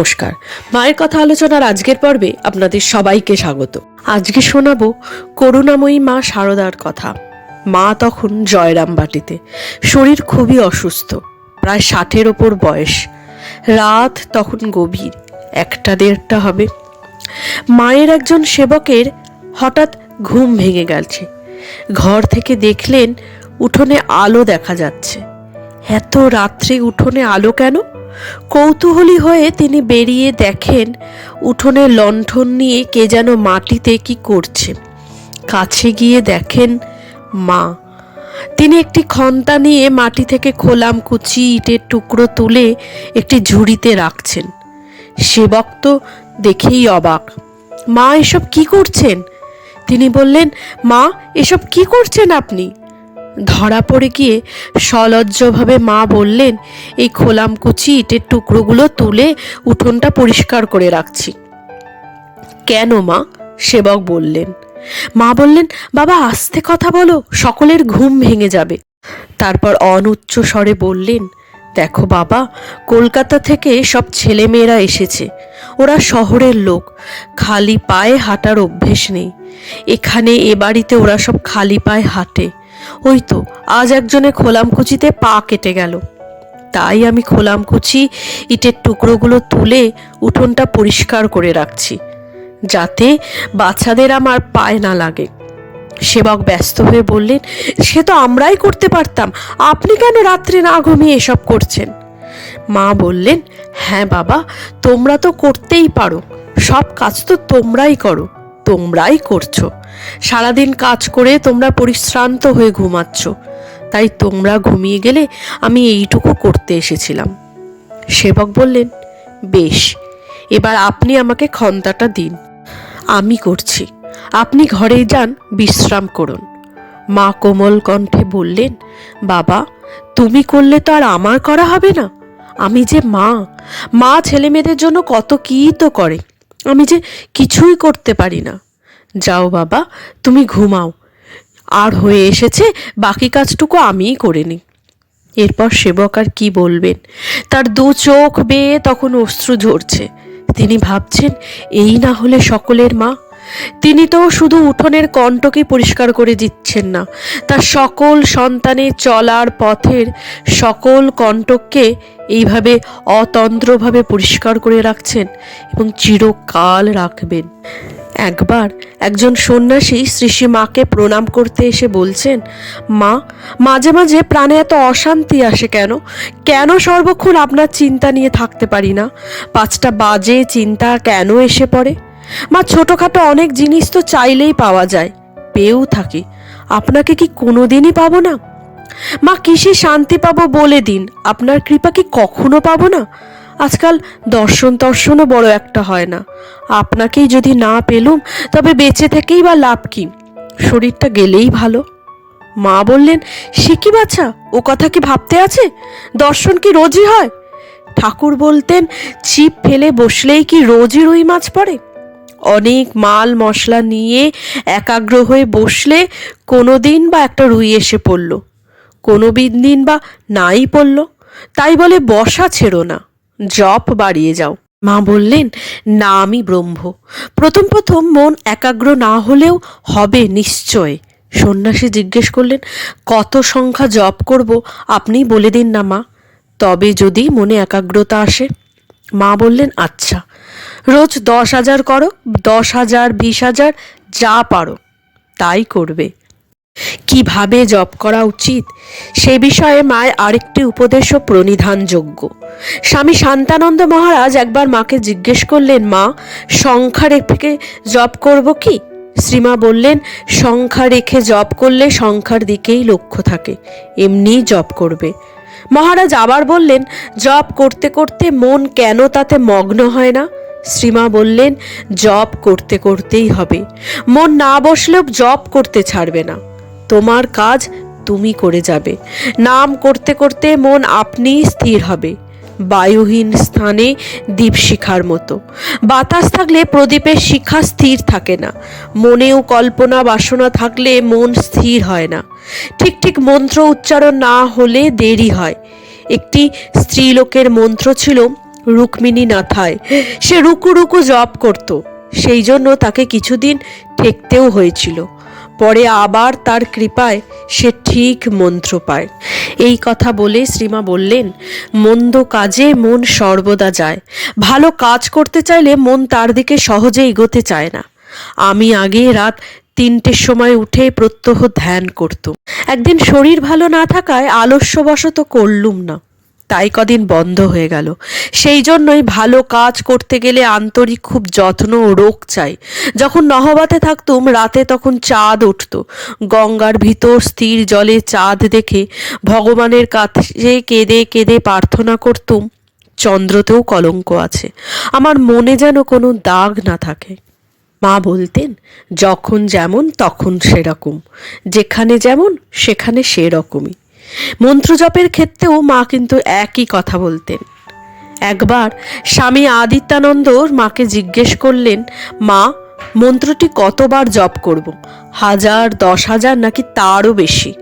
নমস্কার। মায়ের কথা আলোচনার আজকের পর্বে আপনাদের সবাইকে স্বাগত। আজকে শোনাবো করুণাময়ী মা শারদার কথা। মা তখন জয়রাম বাটিতে। শরীর খুবই অসুস্থ, প্রায় ষাটের ওপর বয়স। রাত তখন গভীর, একটা দেড়টা হবে। মায়ের একজন সেবকের হঠাৎ ঘুম ভেঙে গেছে। ঘর থেকে দেখলেন উঠোনে আলো দেখা যাচ্ছে। এত রাত্রে উঠোনে আলো কেন? কৌতূহলী হয়ে তিনি বেরিয়ে দেখেন উঠোনে লণ্ঠন নিয়ে কে যেন মাটিতে কি করছে। কাছে গিয়ে দেখেন মা। তিনি একটি খন্তা নিয়ে মাটি থেকে খোলাম কুচি ইটের টুকরো তুলে একটি ঝুড়িতে রাখছেন। সেবক তো দেখেই অবাক। মা, এসব কি করছেন? তিনি বললেন, মা, এসব কি করছেন আপনি? ধরা পড়ে গিয়ে সলজ্জভাবে মা বললেন, এই খোলাম কুচি ইটের টুকরোগুলো তুলে উঠোনটা পরিষ্কার করে রাখছি। কেন মা? সেবক বললেন। মা বললেন, বাবা, আস্তে কথা বলো, সকলের ঘুম ভেঙে যাবে। তারপর অনুচ্চ স্বরে বললেন, দেখো বাবা, কলকাতা থেকে সব ছেলেমেয়েরা এসেছে। ওরা শহরের লোক, খালি পায়ে হাঁটার অভ্যেস নেই। এখানে এ বাড়িতে ওরা সব খালি পায়ে হাঁটে। ওই তো, আজ একজনে খোলামকুচিতে পা কেটে গেল। তাই আমি খোলামকুচি ইটের টুকরোগুলো তুলে উঠোনটা পরিষ্কার করে রাখছি, যাতে বাচ্চাদের আমার পায়ে না লাগে। সেবক ব্যস্ত হয়ে বললেন, সে তো আমরাই করতে পারতাম, আপনি কেন রাত্রে না ঘুমিয়ে এসব করছেন? মা বললেন হ্যাঁ বাবা, তোমরা তো করতেই পারো, সব কাজ তো তোমরাই করো। তোমরাই করছ। সারাদিন কাজ করে তোমরা পরিশ্রান্ত হয়ে ঘুমাচ্ছ। তাই তোমরা ঘুমিয়ে গেলে আমি এইটুকু করতে এসেছিলাম। সেবক বললেন, বেশ, এবার আপনি আমাকে ক্ষন্তাটা দিন। আমি করছি। আপনি ঘরে যান, বিশ্রাম করুন। মা কোমল কণ্ঠে বললেন, বাবা, তুমি করলে তো আর আমার করা হবে না। আমি যে মা মা ছেলে মেয়েদের জন্য কত কী তো করে। আমি যে কিছুই করতে পারি না। যাও বাবা, তুমি ঘুমাও। আর হয়ে এসেছে, বাকি কাজটুকু আমিই করে নিই। এরপর সেবক আর কি বলবেন? তার দু চোখ বেয়ে তখন অশ্রু ঝরছে। তিনি ভাবছেন, এই না হলে সকলের মা তিনি তো শুধু উঠোনের কণ্ঠকে পরিষ্কার করে দিচ্ছেন না, তার সকল সন্তানের চলার পথের সকল কণ্ঠককে এইভাবে অতন্ত্রভাবে পরিষ্কার করে রাখছেন এবং চিরকাল রাখবেন। একবার একজন সন্ন্যাসী শ্রীশ্রী মাকে প্রণাম করতে এসে বলছেন, মা, মাঝে মাঝে প্রাণে এত অশান্তি আসে কেন? কেন সর্বক্ষণ আপনার চিন্তা নিয়ে থাকতে পারি না? পাঁচটা বাজে চিন্তা কেন এসে পড়ে? মা, ছোটোখাটো অনেক জিনিস তো চাইলেই পাওয়া যায়, পেয়েও থাকি। আপনাকে কি কোনোদিনই পাবো না? মা, কিসে শান্তি পাবো বলে দিন, আপনার কৃপা কি কখনো পাবো না? আজকাল দর্শন দর্শনও বড় একটা হয় না। আপনাকেই যদি না পেলুম, তবে বেঁচে থেকেই বা লাভ কি? শরীরটা গেলেই ভালো। মা বললেন, সে কি বাচ্চা ও কথা কি ভাবতে আছে? দর্শন কি রোজই হয়? ঠাকুর বলতেন, ছিপ ফেলে বসলেই কি রোজই রুই মাছ পড়ে? অনেক মাল, মশলা নিয়ে একাগ্র হয়ে বসলে কোনো দিন বা একটা রুই এসে পড়ল। কোনো দিন বা নাই পড়ল। তাই বলে বসা ছেড়ো না, জপ বাড়িয়ে যাও। মা বললেন, না, আমি ব্রহ্ম। প্রথম প্রথম মন একাগ্র না হলেও হবে নিশ্চয়। সন্ন্যাসী জিজ্ঞেস করলেন, কত সংখ্যা জপ করব আপনি বলে দিন না মা, তবে যদি মনে একাগ্রতা আসে? মা বললেন আচ্ছা রোজ দশ হাজার করো, দশ হাজার, বিশ হাজার, যা পারো, তাই করবে। কীভাবে জপ করা উচিত? সে বিষয়ে মায়ের আরেকটি উপদেশও প্রণিধানযোগ্য। স্বামী শান্তানন্দ মহারাজ একবার মাকে জিজ্ঞেস করলেন, মা, সংখ্যা রেখে জপ করব কি? শ্রীমা বললেন, সংখ্যা রেখে জপ করলে সংখ্যার দিকেই লক্ষ্য থাকে, এমনিই জপ করবে। মহারাজ আবার বললেন, জপ করতে করতে মন কেন তাতে মগ্ন হয় না? শ্রীমা বললেন জব করতে করতেই হবে। মন না বসলেও জব করতে ছাড়বে না। তোমার কাজ তুমি করে যাবে। নাম করতে করতে মন আপনিই স্থির হবে। বায়ুহীন স্থানে দীপশিখার মতো। বাতাস থাকলে প্রদীপের শিখা স্থির থাকে না। মনেও কল্পনা বাসনা থাকলে মন স্থির হয় না। ঠিক ঠিক মন্ত্র উচ্চারণ না হলে দেরি হয়। একটি স্ত্রীলোকের মন্ত্র ছিল রুক্মিণী নাথায় সে রুকু রুকু জপ করত। সেই জন্য তাকে কিছুদিন ঠেকতেও হয়েছিল। পরে আবার তার কৃপায় সে ঠিক মন্ত্র পায়। এই কথা বলে শ্রীমা বললেন, মন্দ কাজে মন সর্বদা যায়। ভালো কাজ করতে চাইলে মন তার দিকে সহজে এগোতে চায় না। আমি আগে রাত তিনটের সময় উঠে প্রত্যহ ধ্যান করতুম। একদিন শরীর ভালো না থাকায় আলস্যবশত করলুম না। তাই কদিন বন্ধ হয়ে গেল। সেই জন্যই ভালো কাজ করতে গেলে আন্তরিক খুব যত্ন ও রোগ চাই। যখন নহবাতে থাকতুম, রাতে তখন চাঁদ উঠত। গঙ্গার ভিতর স্থির জলে চাঁদ দেখে ভগবানের কাছে কেঁদে কেঁদে প্রার্থনা করতুম, চন্দ্রতেও কলঙ্ক আছে। আমার মনে যেন কোনো দাগ না থাকে। মা বলতেন, যখন যেমন তখন সেরকম। যেখানে যেমন, সেখানে সেরকমই। মন্ত্রজপের ক্ষেত্রেও মা কিন্তু একই কথা বলতেন। একবার স্বামী আদিত্যানন্দ মাকে জিজ্ঞেস করলেন, মা, মন্ত্রটি কতবার জপ করব? হাজার, দশ হাজার নাকি তারও বেশি?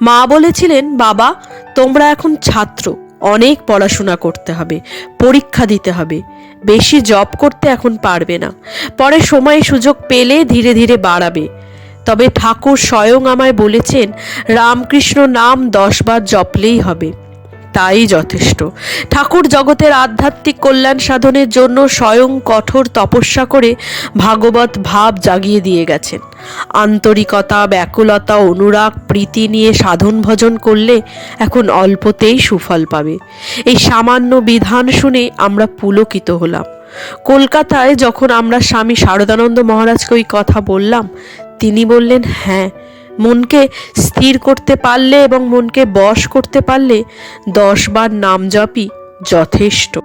মা বলেছিলেন, বাবা, তোমরা এখন ছাত্র, অনেক পড়াশোনা করতে হবে, পরীক্ষা দিতে হবে, বেশি জব করতে এখন পারবে না। পরে সময় সুযোগ পেলে ধীরে ধীরে বাড়াবে। তবে ঠাকুর স্বয়ং আমায় বলেছেন, রামকৃষ্ণ নাম দশবার জপলেই হবে। তাই যথেষ্ট। ঠাকুর জগতের আধ্যাত্মিক কল্যাণ সাধনের জন্য স্বয়ং কঠোর তপস্যা করে ভাগবত ভাব জাগিয়ে দিয়ে গেছেন। আন্তরিকতা, ব্যাকুলতা, অনুরাগ, প্রীতি নিয়ে সাধন ভজন করলে এখন অল্পতেই সুফল পাবে। এই সামান্য বিধান শুনে আমরা পুলকিত হলাম। কলকাতায় যখন আমরা স্বামী শারদানন্দ মহারাজকে ওই কথা বললাম তিনি বললেন হ্যাঁ মনকে স্থির করতে পারলে এবং মনকে বশ করতে পারলে দশ বার নাম জপই যথেষ্ট।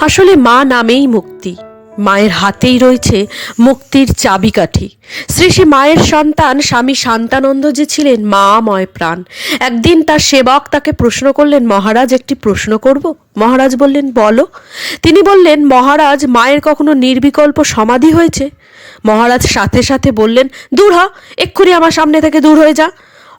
আসলে মা নামেই মুক্তি। মায়ের হাতেই রয়েছে মুক্তির চাবিকাঠি। শ্রী শ্রী মায়ের সন্তান স্বামী শান্তানন্দ যে ছিলেন মা ময় প্রাণ। একদিন তার সেবক তাকে প্রশ্ন করলেন, মহারাজ, একটি প্রশ্ন করব? মহারাজ বললেন, বলো। তিনি বললেন, মহারাজ, মায়ের কখনো নির্বিকল্প সমাধি হয়েছে? মহারাজ সাথে সাথে বললেন, দূর হ, এক্ষুনি আমার সামনে থেকে দূর হয়ে যা।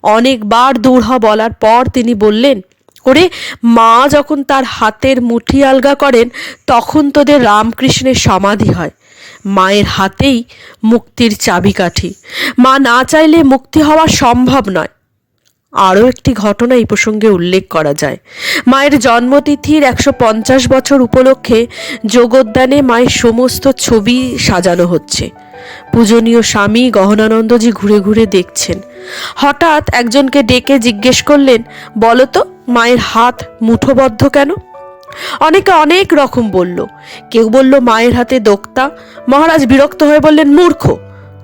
অনেকবার দূর হ বলার পর তিনি বললেন, ওরে, মা যখন তার হাতের মুঠি আলগা করেন, তখন তোদের রামকৃষ্ণের সমাধি হয়। মায়ের হাতেই মুক্তির চাবিকাঠি। মা না চাইলে মুক্তি হওয়া সম্ভব নয়। আরও একটি ঘটনা এই প্রসঙ্গে উল্লেখ করা যায়। মায়ের জন্মতিথির একশো পঞ্চাশ বছর উপলক্ষে যোগোদ্যানে মায়ের সমস্ত ছবি সাজানো হচ্ছে। পূজনীয় স্বামী গহনানন্দজি ঘুরে ঘুরে দেখছেন। হঠাৎ একজনকে ডেকে জিজ্ঞেস করলেন বলো তো মায়ের হাত মুঠোবদ্ধ কেন? অনেকে অনেক রকম বলল। কেউ বলল, মায়ের হাতে দোক্তা। মহারাজ বিরক্ত হয়ে বললেন, মূর্খ।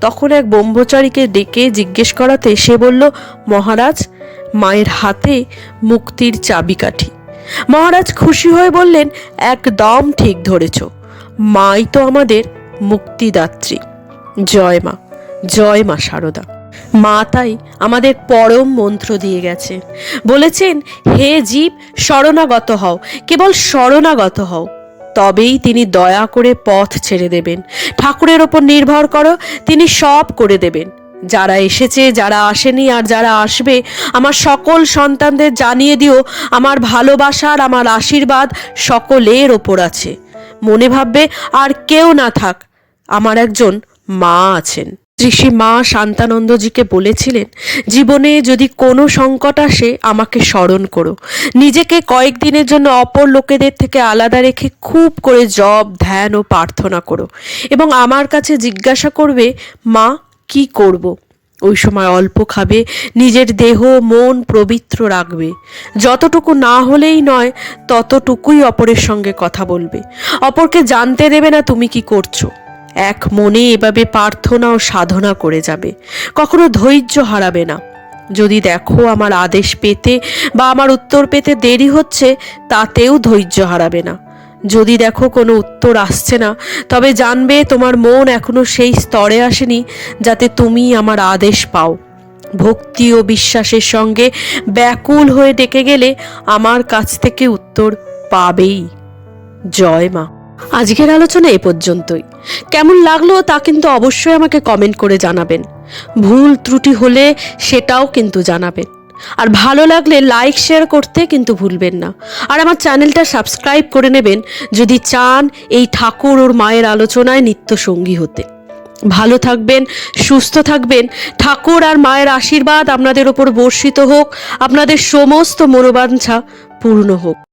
তখন এক ব্রহ্মচারীকে ডেকে জিজ্ঞেস করাতে সে বলল, মহারাজ, মায়ের হাতে মুক্তির চাবিকাঠি। মহারাজ খুশি হয়ে বললেন, একদম ঠিক ধরেছ। মাই তো আমাদের মুক্তিদাত্রী। জয় মা জয় মা শারদা মা তাই আমাদের পরম মন্ত্র দিয়ে গেছে। বলেছেন, হে জীব, শরণাগত হও, কেবল শরণাগত হও। তবেই তিনি দয়া করে পথ ছেড়ে দেবেন। ঠাকুরের ওপর নির্ভর করো, তিনি সব করে দেবেন। যারা এসেছে, যারা আসেনি আর যারা আসবে, আমার সকল সন্তানদের জানিয়ে দিও, আমার ভালোবাসার আমার আশীর্বাদ সকলের ওপর আছে। মনে ভাববে, আর কেউ না থাক, আমার একজন মা আছেন। ঋষি মা শান্তানন্দজিকে বলেছিলেন, জীবনে যদি কোনো সংকট আসে, আমাকে স্মরণ করো। নিজেকে কয়েকদিনের জন্য অপর লোকেদের থেকে আলাদা রেখে খুব করে জব ধ্যান ও প্রার্থনা করো। এবং আমার কাছে জিজ্ঞাসা করবে, মা, কি করব। ওই সময় অল্প খাবে, নিজের দেহ মন পবিত্র রাখবে। যতটুকু না হলেই নয়, ততটুকুই অপরের সঙ্গে কথা বলবে। অপরকে জানতে দেবে না তুমি কি করছ। এক মনে এভাবে প্রার্থনা ও সাধনা করে যাবে। কখনো ধৈর্য হারাবে না। যদি দেখো আমার আদেশ পেতে বা আমার উত্তর পেতে দেরি হচ্ছে, তাতেও ধৈর্য হারাবে না। যদি দেখো কোনো উত্তর আসছে না, তবে জানবে তোমার মন এখনও সেই স্তরে আসেনি যাতে তুমি আমার আদেশ পাও। ভক্তি ও বিশ্বাসের সঙ্গে ব্যাকুল হয়ে ডেকে গেলে আমার কাছ থেকে উত্তর পাবেই। জয় মা। আজকের আলোচনা এ পর্যন্তই। কেমন লাগল তা কিন্তু অবশ্যই আমাকে কমেন্ট করে জানাবেন। ভুল ত্রুটি হলে সেটাও কিন্তু জানাবেন। আর ভালো লাগলে লাইক শেয়ার করতে কিন্তু ভুলবেন না। আর আমার চ্যানেলটা সাবস্ক্রাইব করে নেবেন যদি চান এই ঠাকুর ওর মায়ের আলোচনায় নিত্য সঙ্গী হতে। ভালো থাকবেন, সুস্থ থাকবেন। ঠাকুর আর মায়ের আশীর্বাদ আপনাদের ওপর বর্ষিত হোক, আপনাদের সমস্ত মনোবাঞ্ছা পূর্ণ হোক।